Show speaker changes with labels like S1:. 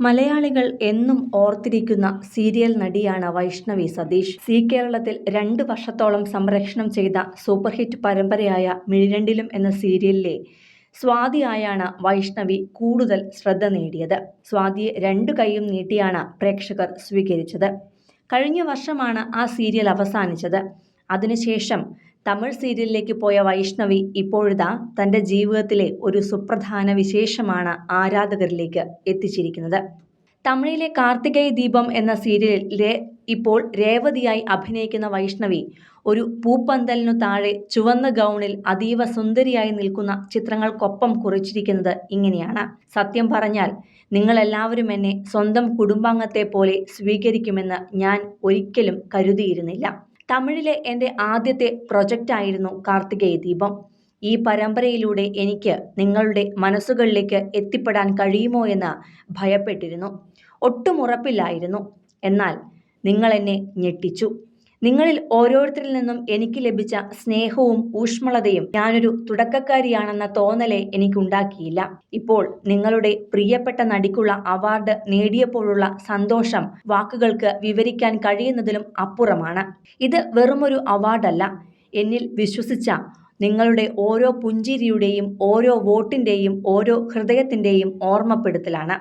S1: മലയാളികൾ എന്നും ഓർത്തിരിക്കുന്ന സീരിയൽ നടിയാണ് വൈഷ്ണവി സതീഷ്. സി കേരളത്തിൽ രണ്ട് വർഷത്തോളം സംരക്ഷണം ചെയ്ത സൂപ്പർഹിറ്റ് പരമ്പരയായ മിഴിരണ്ടിലും എന്ന സീരിയലിലെ സ്വാതിയായാണ് വൈഷ്ണവി കൂടുതൽ ശ്രദ്ധ നേടിയത്. സ്വാതിയെ രണ്ടു കൈയും നീട്ടിയാണ് പ്രേക്ഷകർ സ്വീകരിച്ചത്. കഴിഞ്ഞ വർഷമാണ് ആ സീരിയൽ അവസാനിച്ചത്. അതിനുശേഷം തമിഴ് സീരിയലിലേക്ക് പോയ വൈഷ്ണവി ഇപ്പോഴിതാ തന്റെ ജീവിതത്തിലെ ഒരു സുപ്രധാന വിശേഷമാണ് ആരാധകരിലേക്ക് എത്തിച്ചിരിക്കുന്നത്. തമിഴിലെ കാർത്തികേയ ദീപം എന്ന സീരിയലിലെ ഇപ്പോൾ രേവതിയായി അഭിനയിക്കുന്ന വൈഷ്ണവി ഒരു പൂപ്പന്തലിനു താഴെ ചുവന്ന ഗൗണിൽ അതീവ സുന്ദരിയായി നിൽക്കുന്ന ചിത്രങ്ങൾക്കൊപ്പം കുറിച്ചിരിക്കുന്നത് ഇങ്ങനെയാണ്. സത്യം പറഞ്ഞാൽ നിങ്ങളെല്ലാവരും എന്നെ സ്വന്തം കുടുംബാംഗത്തെ പോലെ സ്വീകരിക്കുമെന്ന് ഞാൻ ഒരിക്കലും കരുതിയിരുന്നില്ല. തമിഴിലെ എന്റെ ആദ്യത്തെ പ്രൊജക്റ്റായിരുന്നു കാർത്തികേയ ദീപം. ഈ പരമ്പരയിലൂടെ എനിക്ക് നിങ്ങളുടെ മനസ്സുകളിലേക്ക് എത്തിപ്പെടാൻ കഴിയുമോ എന്ന് ഭയപ്പെട്ടിരുന്നു. ഒട്ടും ഉറപ്പില്ലായിരുന്നു. എന്നാൽ നിങ്ങൾ എന്നെ ഞെട്ടിച്ചു. നിങ്ങളിൽ ഓരോരുത്തരിൽ നിന്നും എനിക്ക് ലഭിച്ച സ്നേഹവും ഊഷ്മളതയും ഞാനൊരു തുടക്കക്കാരിയാണെന്ന തോന്നലെ എനിക്കുണ്ടാക്കിയില്ല. ഇപ്പോൾ നിങ്ങളുടെ പ്രിയപ്പെട്ട നടിക്കുള്ള അവാർഡ് നേടിയപ്പോഴുള്ള സന്തോഷം വാക്കുകൾക്ക് വിവരിക്കാൻ കഴിയുന്നതിലും അപ്പുറമാണ്. ഇത് വെറുമൊരു അവാർഡല്ല. എന്നിൽ വിശ്വസിച്ച നിങ്ങളുടെ ഓരോ പുഞ്ചിരിയുടെയും ഓരോ വോട്ടിന്റെയും ഓരോ ഹൃദയത്തിന്റെയും ഓർമ്മപ്പെടുത്തലാണ്.